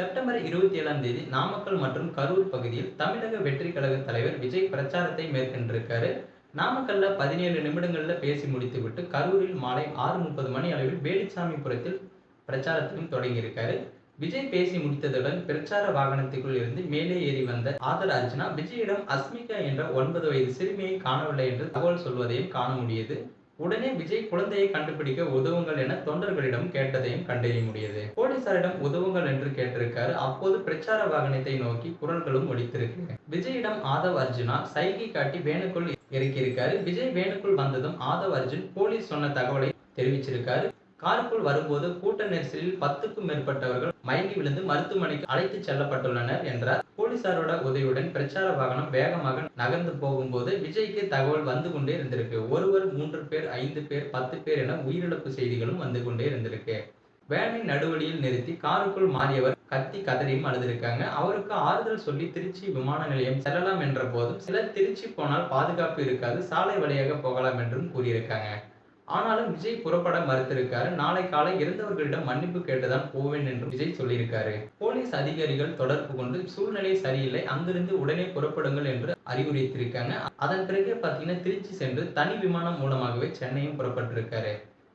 September இருபத்தி ஏழாம் தேதி நாமக்கல் மற்றும் கரூர் பகுதியில் தமிழக வெற்றி கழக தலைவர் விஜய் பிரச்சாரத்தை மேற்கொண்டிருக்காரு. நாமக்கல்ல பதினேழு நிமிடங்கள்ல பேசி முடித்துவிட்டு கரூரில் மாலை ஆறு முப்பது மணி அளவில் வேலுச்சாமிபுரத்தில் பிரச்சாரத்தையும் தொடங்கியிருக்காரு. விஜய் பேசி முடித்ததுடன் பிரச்சார வாகனத்துக்குள் இருந்து மேலே ஏறி வந்த ஆதர் அர்ஜுனா விஜயிடம் அஸ்மிகா என்ற ஒன்பது வயது சிறுமியை காணவில்லை என்று தகவல் சொல்வதையும் காண முடியுது. உடனே விஜய் குழந்தையை கண்டுபிடிக்க உதவுங்கள் என தொண்டர்களிடம் கேட்டதையும் கண்டறிய முடியுது. போலீசாரிடம் உதவுங்கள் என்று கேட்டிருக்காரு. அப்போது பிரச்சார வாகனத்தை நோக்கி குரல்களும் ஒலித்திருக்கு விஜயிடம் ஆதவ் அர்ஜுனா சைகை காட்டி வேணுக்குள் இறக்கியிருக்காரு. விஜய் வேணுக்குள் வந்ததும் ஆதவ் அர்ஜுன் போலீஸ் சொன்ன தகவலை தெரிவிச்சிருக்காரு. காருக்குள் வரும்போது கூட்ட நெரிசலில் பத்துக்கும் மேற்பட்டவர்கள் மயங்கி விழுந்து மருத்துவமனைக்கு அழைத்து செல்லப்பட்டுள்ளனர் என்றார். போலீசாரோட உதவியுடன் பிரச்சார வாகனம் வேகமாக நகர்ந்து போகும்போது விஜய்க்கு தகவல் வந்து கொண்டே இருந்திருக்கு. ஒருவர் மூன்று பேர் ஐந்து பேர் பத்து பேர் என உயிரிழப்பு செய்திகளும் வந்து கொண்டே இருந்திருக்கு. வேனின் நடுவழியில் நிறுத்தி காருக்குள் மாறியவர் கத்தி கதறியும் அழுதிருக்காங்க. அவருக்கு ஆறுதல் சொல்லி திருச்சி விமான நிலையம் செல்லலாம் என்ற போதும் சிலர் திருச்சி போனால் பாதுகாப்பு இருக்காது சாலை வழியாக போகலாம் என்றும் கூறியிருக்காங்க. ஆனாலும் விஜய் புறப்பட மறுத்திருக்காரு. நாளை காலை இறந்தவர்களிடம் மன்னிப்பு கேட்டுதான் போவேன் என்று விஜய் சொல்லியிருக்காரு. போலீஸ் அதிகாரிகள் தொடர்பு கொண்டு சூழ்நிலை சரியில்லை அங்கிருந்து உடனே புறப்படுங்கள் என்று அறிவுறுத்தியிருக்காங்க. அதன் பிறகு பார்த்தீங்கன்னா திருச்சி சென்று தனி விமானம் மூலமாகவே சென்னையும் புறப்பட்டிருக்காரு.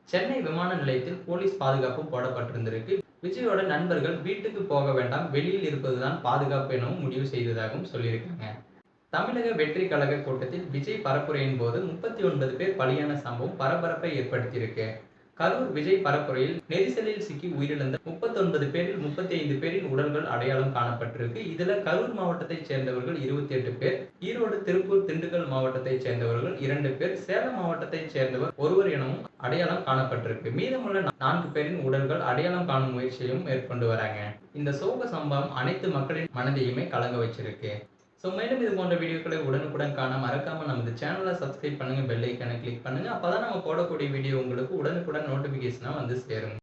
சென்னை விமான நிலையத்தில் போலீஸ் பாதுகாப்பும் போடப்பட்டிருந்திருக்கு. விஜயோட நண்பர்கள் வீட்டுக்கு போக வேண்டாம் வெளியில் இருப்பதுதான் பாதுகாப்பு எனவும் முடிவு செய்ததாகவும் சொல்லியிருக்காங்க. தமிழக வெற்றி கழக கூட்டத்தில் விஜய் பரப்புரையின் போது முப்பத்தி ஒன்பது பேர் பலியான சம்பவம் பரபரப்பை ஏற்படுத்தியிருக்கு. கரூர் விஜய் பரப்புரையில் நெரிசலில் சிக்கி உயிரிழந்த முப்பத்தொன்பது பேரில் முப்பத்தி ஐந்து பேரின் உடல்கள் அடையாளம் காணப்பட்டிருக்கு. இதுல கரூர் மாவட்டத்தைச் சேர்ந்தவர்கள் இருபத்தி எட்டு பேர் ஈரோடு திருப்பூர் திண்டுக்கல் மாவட்டத்தைச் சேர்ந்தவர்கள் இரண்டு பேர் சேலம் மாவட்டத்தைச் சேர்ந்தவர் ஒருவர் எனவும் அடையாளம் காணப்பட்டிருக்கு. மீதமுள்ள நான்கு பேரின் உடல்கள் அடையாளம் காணும் முயற்சியும் மேற்கொண்டு வராங்க. இந்த சோக சம்பவம் அனைத்து மக்களின் மனதையுமே கலங்க வச்சிருக்கு. ஸோ மேலும் இது போன்ற வீடியோக்களை உடனுக்குடன் காண மறக்காம நமது சேனலை சப்ஸ்கிரைப் பண்ணுங்க பெல் ஐக்கானை கிளிக் பண்ணுங்க. அப்போதான் நம்ம போடக்கூடிய வீடியோ உங்களுக்கு உடனுக்குடன் நோட்டிபிகேஷனா வந்து சேரும்.